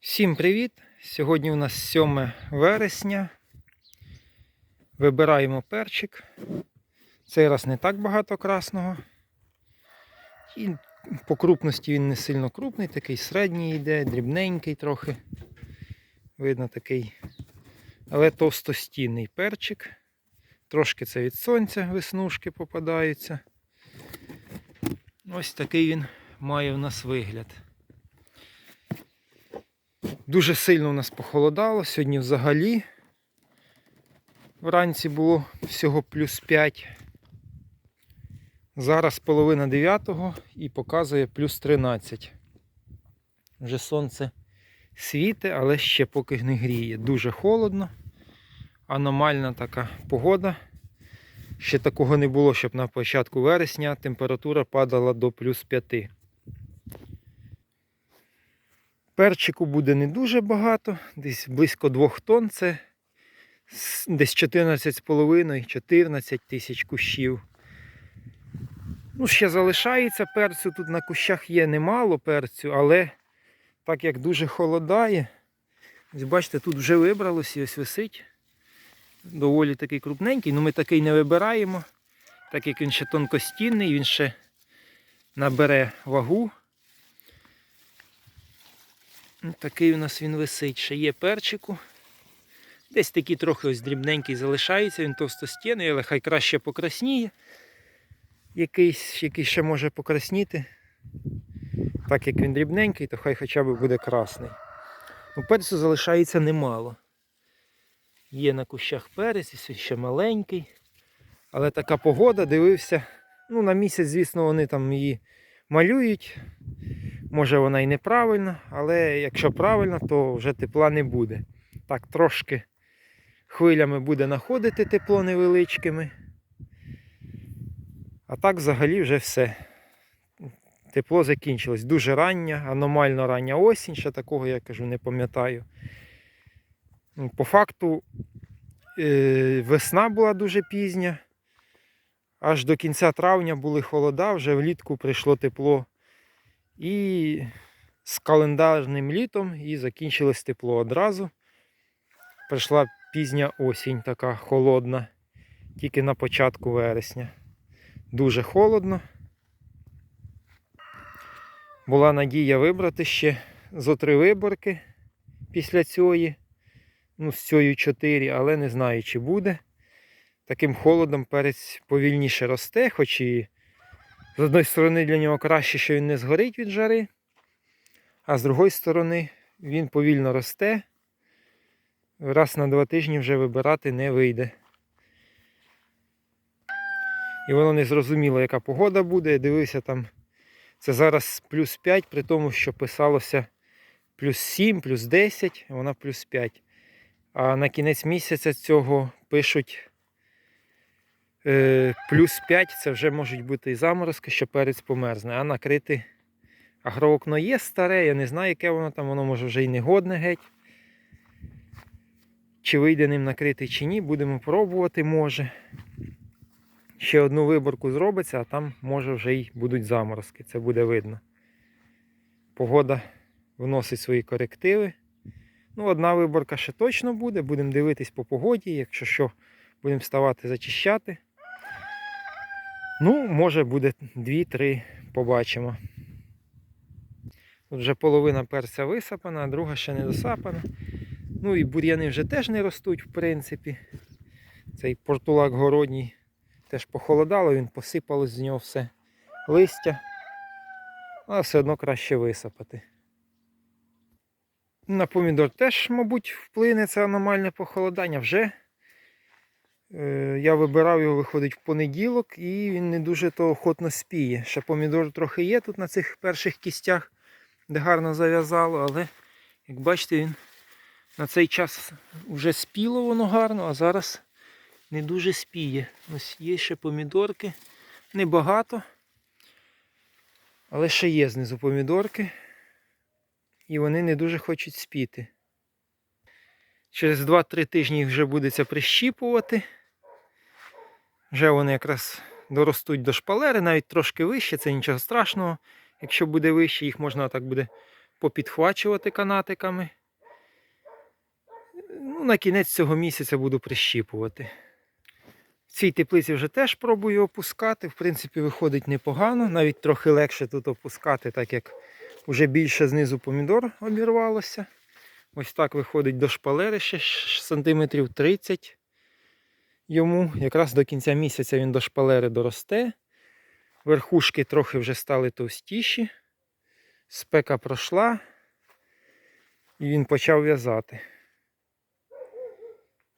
Всім привіт! Сьогодні у нас 7 вересня. Вибираємо перчик. Цей раз не так багато красного. І по крупності він не сильно крупний, такий середній йде, дрібненький трохи. Видно такий. Але товстостінний перчик. Трошки це від сонця веснушки попадаються. Ось такий він має в нас вигляд. Дуже сильно у нас похолодало. Сьогодні взагалі вранці було всього плюс 5. Зараз половина 9 і показує плюс 13. Вже сонце світе, але ще поки не гріє. Дуже холодно. Аномальна така погода. Ще такого не було, щоб на початку вересня температура падала до плюс 5. Перчику буде не дуже багато, десь близько 2 тонн. Це десь 14,5-14 тисяч кущів. Ну, ще залишається перцю. Тут на кущах є немало перцю, але так як дуже холодає, ось бачите, тут вже вибралось і ось висить. Доволі такий крупненький, ну ми такий не вибираємо, так як він ще тонкостінний, він ще набере вагу. Такий у нас він висить. Ще є перчику. Десь такий трохи ось дрібненький залишається, він товстостінний, але хай краще покрасніє. Якийсь, який ще може покрасніти. Так як він дрібненький, то хай хоча б буде красний. Ну, перцю залишається немало. Є на кущах перець, ще маленький. Але така погода, дивився. Ну, на місяць, звісно, вони там її малюють. Може вона і неправильна, але якщо правильно, то вже тепла не буде. Так, трошки хвилями буде находити тепло невеличкими. А так взагалі вже все. Тепло закінчилось. Дуже рання, аномально рання осінь, ще такого, я кажу, не пам'ятаю. Ну, По факту е, весна була дуже пізня. Аж до кінця травня були холода, вже влітку прийшло тепло. І з календарним літом і закінчилось тепло одразу. Прийшла пізня осінь така холодна, тільки на початку вересня. Дуже холодно. Була надія вибрати ще зо три виборки після цієї. Ну, з цією чотири, але не знаю, чи буде. Таким холодом перець повільніше росте, хоч і з одної сторони для нього краще, що він не згорить від жари, а з другої сторони він повільно росте. Раз на два тижні вже вибирати не вийде. І воно не зрозуміло, яка погода буде. Я дивився там. Це зараз плюс 5, при тому, що писалося плюс 7, плюс 10, а вона плюс 5. А на кінець місяця цього пишуть плюс 5 це вже можуть бути і заморозки, що перець померзне, а накрити агровокно є старе, я не знаю, яке воно там, воно може вже й не годне геть. Чи вийде ним накрити, чи ні, будемо пробувати, може. Ще одну виборку зробиться, а там може вже й будуть заморозки, це буде видно. Погода вносить свої корективи. Ну, одна виборка ще точно буде, будемо дивитись по погоді, якщо що, будемо вставати зачищати. Ну, може буде 2-3, побачимо. Тут вже половина перця висапана, а друга ще не досапана. Ну і бур'яни вже теж не ростуть, в принципі. Цей портулак городній теж похолодало, він посипалось з нього все листя. Але все одно краще висапати. На помідор теж, мабуть, вплине це аномальне похолодання. Вже я вибирав його, виходить, в понеділок, і він не дуже то охотно спіє. Ще помідор трохи є тут на цих перших кістях, де гарно зав'язало, але, як бачите, він на цей час вже спіло воно гарно, а зараз не дуже спіє. Ось є ще помідорки. Небагато. Але ще є знизу помідорки. І вони не дуже хочуть спіти. Через 2-3 тижні їх вже будеться прищіпувати. Вже вони якраз доростуть до шпалери, навіть трошки вище, це нічого страшного. Якщо буде вище, їх можна так буде попідхвачувати канатиками. Ну, на кінець цього місяця буду прищіпувати. В цій теплиці вже теж пробую опускати. В принципі, виходить непогано. Навіть трохи легше тут опускати, так як вже більше знизу помідор обірвалося. Ось так виходить до шпалери ще сантиметрів 30 йому. Якраз до кінця місяця він до шпалери доросте. Верхушки трохи вже стали товстіші. Спека пройшла. І він почав в'язати.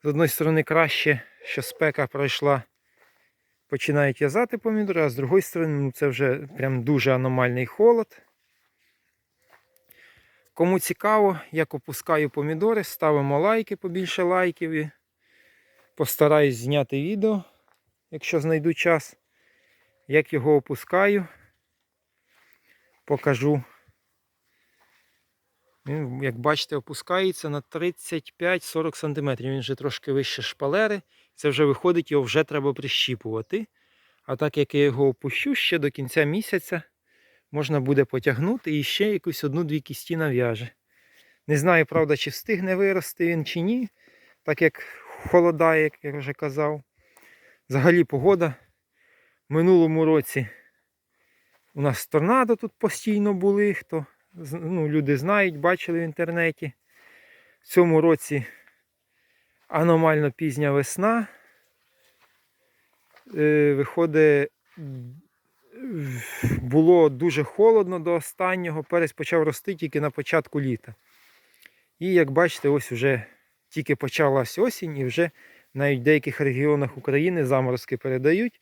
З одної сторони, краще, що спека пройшла, починають в'язати помідори, а з другої сторони, ну це вже прям дуже аномальний холод. Кому цікаво, як опускаю помідори, ставимо лайки, побільше лайків постараюсь зняти відео, якщо знайду час. Як його опускаю, покажу. Він, як бачите, опускається на 35-40 см. Він вже трошки вище шпалери. Це вже виходить, його вже треба прищіпувати. А так як я його опущу, ще до кінця місяця можна буде потягнути і ще якусь одну-дві кісті нав'яже. Не знаю, правда, чи встигне вирости він чи ні, так як холодає, як я вже казав. Взагалі погода в минулому році у нас торнадо тут постійно були, хто ну, люди знають, бачили в інтернеті. В цьому році аномально пізня весна. Е, виходить, було дуже холодно до останнього. Перець почав рости тільки на початку літа. І як бачите, ось вже тільки почалась осінь, і вже навіть в деяких регіонах України заморозки передають.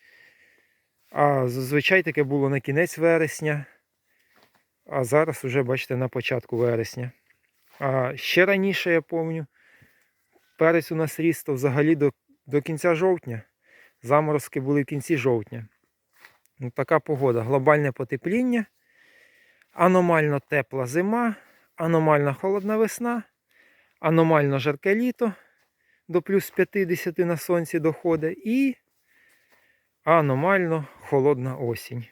А зазвичай таке було на кінець вересня. А зараз вже, бачите, на початку вересня. А ще раніше, я пам'ятаю, перець у нас ріс то взагалі до, до кінця жовтня. Заморозки були в кінці жовтня. Ну, така погода. Глобальне потепління, аномально тепла зима, аномально холодна весна, аномально жарке літо до плюс 50 на сонці доходить і аномально холодна осінь.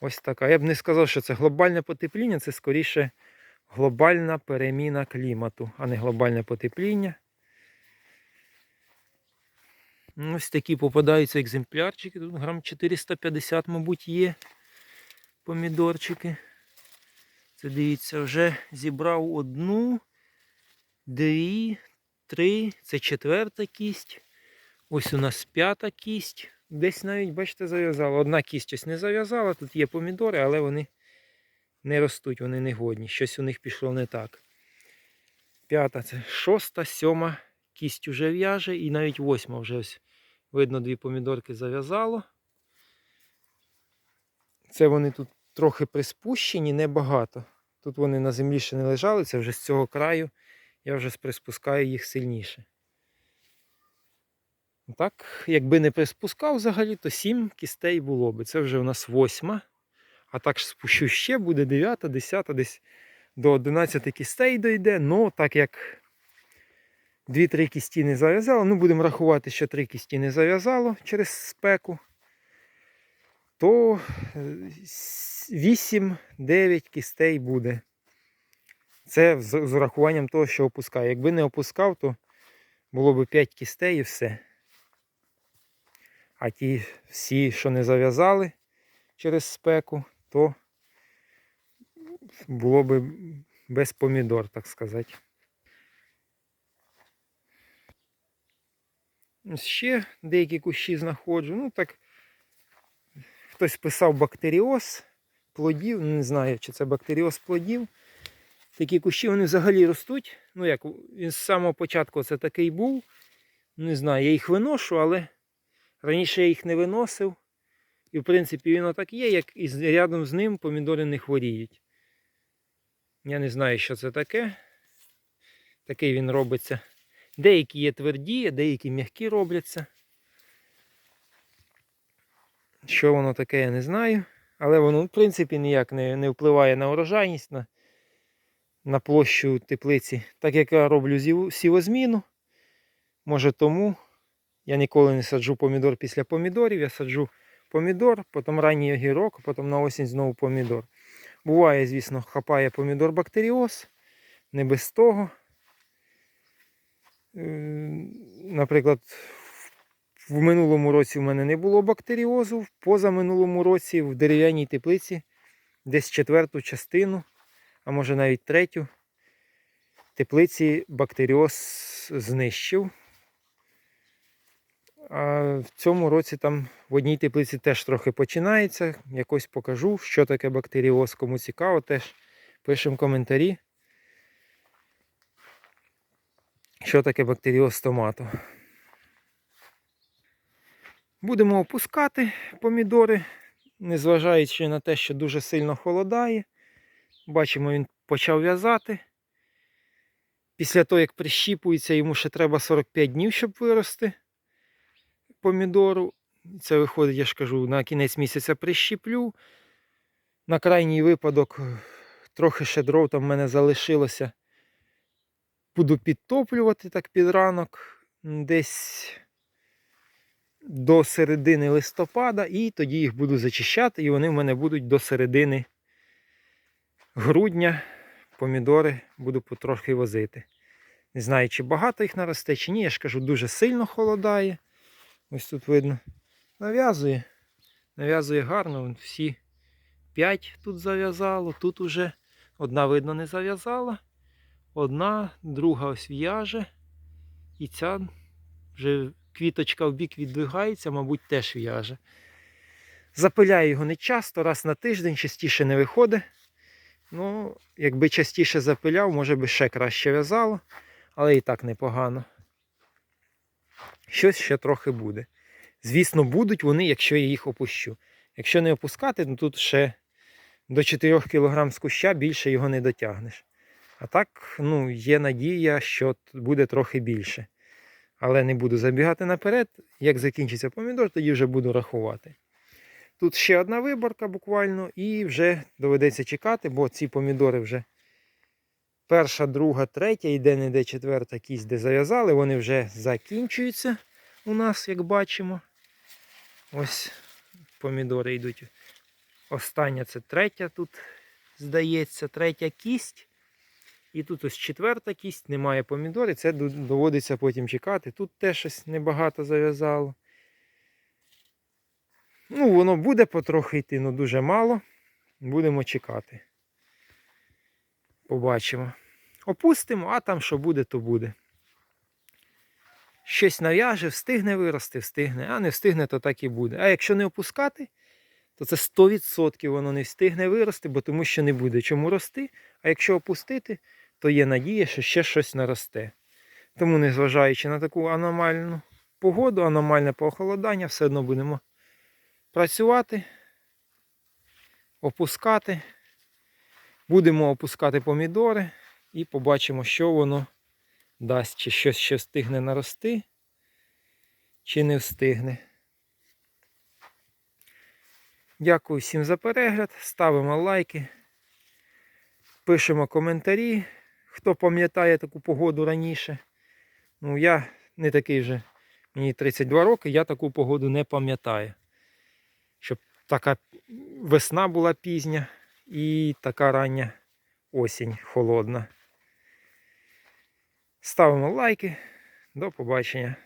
Ось така. Я б не сказав, що це глобальне потепління, це скоріше глобальна переміна клімату, а не глобальне потепління. Ну, Ось такі попадаються екземплярчики. Тут грам 450, мабуть, є помідорчики. Це дивіться, вже зібрав одну, дві, три. Це четверта кість. Ось у нас п'ята кість. Десь навіть, бачите, зав'язала. Одна кість ось не зав'язала. Тут є помідори, але вони не ростуть, вони не годні. Щось у них пішло не так. П'ята це шоста, сьома кість уже в'яже і навіть восьма вже ось. Видно, дві помідорки зав'язало. Це вони тут трохи приспущені, небагато. Тут вони на землі ще не лежали, це вже з цього краю. Я вже приспускаю їх сильніше. Так, якби не приспускав взагалі, то 7 кістей було би. Це вже у нас восьма. А так спущу ще, буде 9, 10, десь до 11 кістей дойде. Ну, так як 2-3 кісті не зав'язало, ну будемо рахувати, що 3 кісті не зав'язало через спеку, то 8-9 кістей буде. Це з урахуванням того, що опускаю. Якби не опускав, то було б 5 кістей і все. А ті всі, що не зав'язали через спеку, то було б без помідор, так сказати. Ще деякі кущі знаходжу. Ну так, хтось писав бактеріоз плодів. Не знаю, чи це бактеріоз плодів. Такі кущі вони взагалі ростуть. Ну як, він з самого початку це такий був. Не знаю, я їх виношу, але раніше я їх не виносив. І в принципі він отак є, як і рядом з ним помідори не хворіють. Я не знаю, що це таке. Такий він робиться. Деякі є тверді, деякі м'які робляться. Що воно таке, я не знаю. Але воно, в принципі, ніяк не, не впливає на урожайність, на площу теплиці. Так як я роблю сівозміну, може тому я ніколи не саджу помідор після помідорів. Я саджу помідор, потім ранній огірок, потім на осінь знову помідор. Буває, звісно, хапає помідор бактеріоз, не без того. Е, Наприклад, в минулому році в мене не було бактеріозу, в позаминулому році в дерев'яній теплиці десь четверту частину, а може навіть третю, теплиці бактеріоз знищив. А в цьому році там в одній теплиці теж трохи починається. Якось покажу, що таке бактеріоз. Кому цікаво, теж пишемо коментарі. Що таке бактеріоз томату. Будемо опускати помідори, незважаючи на те, що дуже сильно холодає. Бачимо, він почав в'язати. Після того, як прищіпується, йому ще треба 45 днів, щоб вирости помідору. Це виходить, я ж кажу, на кінець місяця прищіплю. На крайній випадок е, трохи ще дров там в мене залишилося. Буду підтоплювати так під ранок десь до середини листопада, і тоді їх буду зачищати, і вони в мене будуть до середини грудня. Помідори буду потрохи возити. Не знаю, чи багато їх наросте, чи ні. Я ж кажу, дуже сильно холодає. Ось тут видно. Нав'язує. Нав'язує гарно. Всі п'ять тут зав'язало. Тут уже одна, видно, не зав'язала. Одна, друга ось в'яже. І ця вже квіточка в бік віддвигається, мабуть, теж в'яже. Запиляю його не часто, раз на тиждень, частіше не виходить. Ну, якби частіше запиляв, може би ще краще в'язало, але і так непогано. Щось ще трохи буде. Звісно, будуть вони, якщо я їх опущу. Якщо не опускати, то тут ще до 4 кг з куща більше його не дотягнеш. А так, ну, є надія, що буде трохи більше. Але не буду забігати наперед. Як закінчиться помідор, тоді вже буду рахувати. Тут ще одна виборка буквально, і вже доведеться чекати, бо ці помідори вже перша, друга, третя, і де не де четверта кість, де зав'язали, вони вже закінчуються у нас, як бачимо. Ось помідори йдуть. Остання це третя тут, здається, третя кість. І тут ось четверта кість, немає помідор, і це доводиться потім чекати. Тут теж щось небагато зав'язало. Ну, воно буде потрохи йти, але дуже мало. Будемо чекати. Побачимо. Опустимо, а там що буде, то буде. Щось нав'яже, встигне вирости, встигне, а не встигне, то так і буде. А якщо не опускати, то це 100% воно не встигне вирости, бо тому що не буде чому рости. А якщо опустити, то є надія, що ще щось наросте. Тому, незважаючи на таку аномальну погоду, аномальне похолодання, все одно будемо працювати, опускати. Будемо опускати помідори і побачимо, що воно дасть, чи щось ще встигне нарости, чи не встигне. Дякую всім за перегляд. Ставимо лайки, пишемо коментарі. Хто пам'ятає таку погоду раніше. Ну, я не такий вже, мені 32 роки, я таку погоду не пам'ятаю. Щоб така весна була пізня і така рання осінь холодна. Ставимо лайки. До побачення.